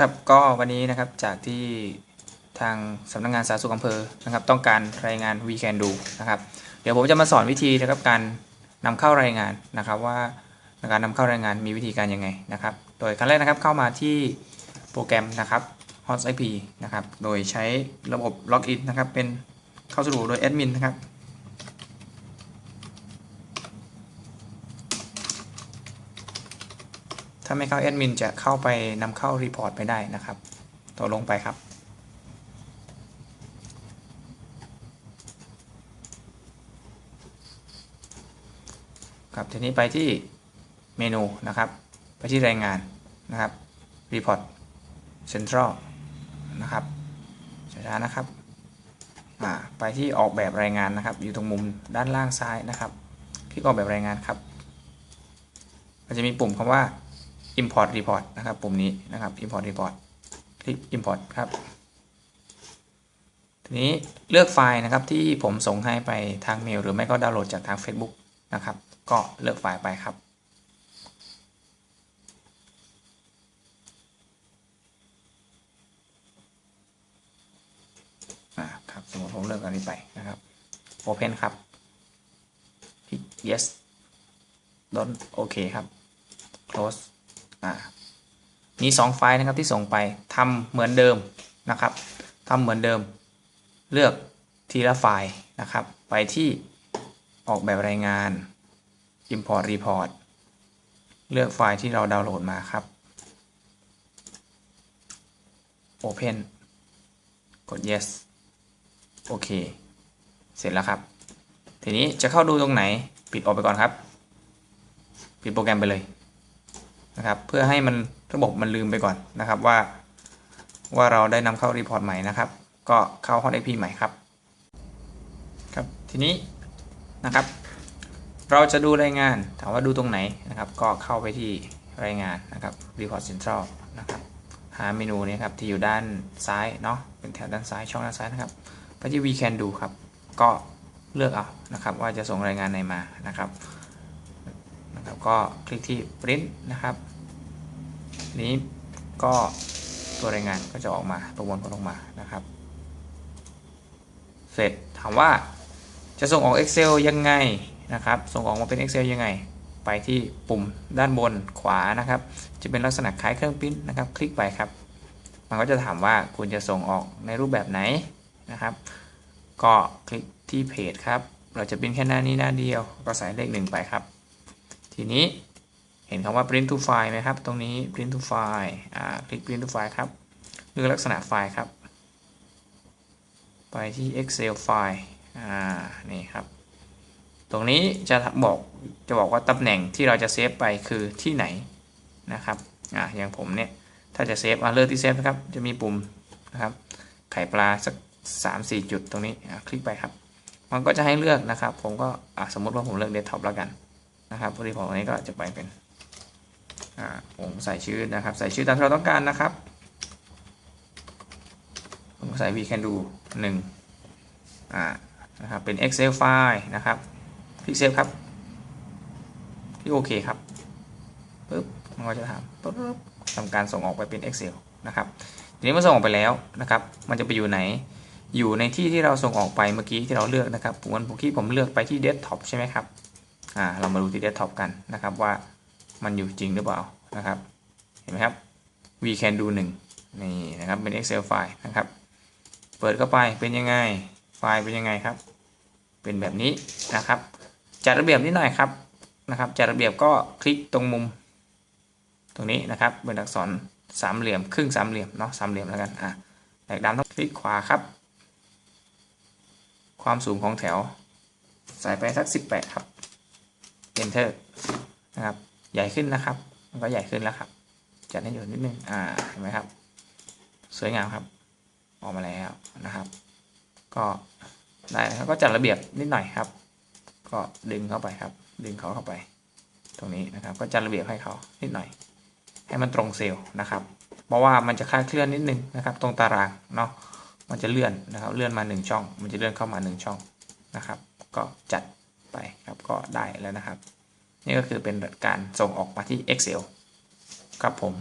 ครับก็วันนี้นะครับจากที่ทางสำนักงานสาธารณสุขอำเภอนะครับ ต้องการรายงาน We Can Do นะครับ เดี๋ยวผมจะมาสอนวิธีนะครับการนำเข้ารายงานนะครับว่าการนำเข้ารายงานมีวิธีการยังไงนะครับ โดยขั้นแรกนะครับเข้ามาที่โปรแกรมนะครับ HotIP นะครับ โดยใช้ระบบล็อกอินนะครับ เป็นเข้าสู่โดยแอดมินนะครับาไม่เข้าแอดมินจะเข้าไปนำเข้ารีพอร์ตไปได้นะครับต่อลงไปครับครับทีนี้ไปที่เมนูนะครับ ไปที่รายงานนะครับ Report Central นะครับช้าๆนะครับไปที่ออกแบบรายงานนะครับ อยู่ตรงมุมด้านล่างซ้ายนะครับ คลิกออกแบบรายงานครับ มันจะมีปุ่มคำว่า import report นะครับปุ่มนี้นะครับ import report คลิก import ครับ ทีนี้เลือกไฟล์นะครับที่ผมส่งให้ไปทางเมลหรือไม่ก็ดาวน์โหลดจากทาง Facebook นะครับ ก็เลือกไฟล์ไปครับอ่าครับสมมติผมเลือกอันนี้ไปนะครับ Open ครับคลิก yes ดนโอเคครับ close มีสองไฟล์นะครับที่ส่งไปทำเหมือนเดิมนะครับทำเหมือนเดิม เลือกทีละไฟล์นะครับ ไปที่ออกแบบรายงาน import report เลือกไฟล์ที่เราดาวน์โหลดมาครับ open กด yes โอเค เสร็จแล้วครับ ทีนี้จะเข้าดูตรงไหน ปิดออกไปก่อนครับ ปิดโปรแกรมไปเลย นะครับ เพื่อให้มันระบบมันลืมไปก่อนนะครับว่า ว่าเราได้นำเข้ารีพอร์ตใหม่นะครับ ก็เข้า Hot IP ใหม่ครับครับทีนี้นะครับ เราจะดูรายงานถามว่าดูตรงไหนนะครับ ก็เข้าไปที่รายงานนะครับ Report Central นะครับ หาเมนูนี้ครับที่อยู่ด้านซ้ายเนาะเป็นแถวด้านซ้ายช่องด้านซ้ายนะครับไปที่ We Can Do ครับ ก็เลือกเอานะครับ ว่าจะส่งรายงานไหนมานะครับ นะครับก็คลิกที่ Print นะครับ นี้ก็ตัวรายงานก็จะออกมาประมวลผลออกมานะครับ เสร็จถามว่าจะส่งออก Excel ยังไงนะครับ ส่งออกมาเป็น Excel ยังไง ไปที่ปุ่มด้านบนขวานะครับ จะเป็นลักษณะคล้ายเครื่องพิมพ์นะครับ คลิกไปครับ มันก็จะถามว่าคุณจะส่งออกในรูปแบบไหนนะครับ ก็คลิกที่เพจครับ เราจะพิมพ์แค่หน้านี้หน้าเดียว ก็ใส่เลขหนึ่งไปครับ ทีนี้เห็นคำว่า print to file ไหมครับ ตรงนี้ print to file อ่า คลิก print to file ครับ เลือกลักษณะไฟล์ครับ ไปที่ excel file อ่า นี่ครับ ตรงนี้จะบอก จะบอกว่าตำแหน่งที่เราจะเซฟไปคือที่ไหนนะครับ อ่า อย่างผมเนี่ย ถ้าจะเซฟอ่าเลือกที่เซฟนะครับ จะมีปุ่มนะครับ ไข่ปลาสักสามสี่จุดตรงนี้คลิกไปครับ มันก็จะให้เลือกนะครับ ผมก็สมมติว่าผมเลือกเดสก์ท็อปแล้วกัน นะครับพอดีผมอันนี้ก็จะไปเป็นผมใส่ชื่อนะครับ ใส่ชื่อตามที่เราต้องการนะครับ ผมใส่ we can do 1อ่านะครับเป็น excel file นะครับคลิกเซฟครับคลิกโอเคครับปึ๊บมันก็จะทำปึ๊บทำการส่งออกไปเป็น excel นะครับทีนี้เมื่อส่งออกไปแล้วนะครับ มันจะไปอยู่ไหน อยู่ในที่ที่เราส่งออกไปเมื่อกี้ที่เราเลือกนะครับผมวันที่ผมเลือกไปที่ desktop ใช่ไหมครับ อ่าเรามาดูที่ desktop กันนะครับว่ามันอยู่จริงหรือเปล่านะครับ เห็นไหมครับ we can do 1นี่นะครับเป็น excel ไฟล์นะครับ เปิดเข้าไปเป็นยังไง ไฟล์เป็นยังไงครับ เป็นแบบนี้นะครับ จัดระเบียบนิดหน่อยครับนะครับ จัดระเบียบก็คลิกตรงมุม ตรงนี้นะครับ เป็นอักษรสามเหลี่ยมครึ่งสามเหลี่ยมเนาะสามเหลี่ยมแล้วกันอะแตกดำต้องคลิกขวาครับ ความสูงของแถว ใส่ไปสัก 18 ครับ enter นะครับใหญ่ขึ้นนะครับ มันก็ใหญ่ขึ้นแล้วครับ จัดให้อยู่นิดนึงอ่าเห็นไหมครับ สวยงามครับ ออกมาแล้วนะครับ ก็ได้นะครับก็จัดระเบียบนิดหน่อยครับ ก็ดึงเข้าไปครับ ดึงเขาเข้าไป ตรงนี้นะครับ ก็จัดระเบียบให้เขานิดหน่อย ให้มันตรงเซลล์นะครับ เพราะว่ามันจะคลาดเคลื่อนนิดนึงนะครับ ตรงตารางเนาะมันจะเลื่อนนะครับ เลื่อนมา 1 ช่อง มันจะเลื่อนเข้ามา 1 ช่องนะครับ ก็จัด ไปครับก็ได้แล้วนะครับ นี่ก็คือเป็นการส่งออกมาที่ Excel ครับผม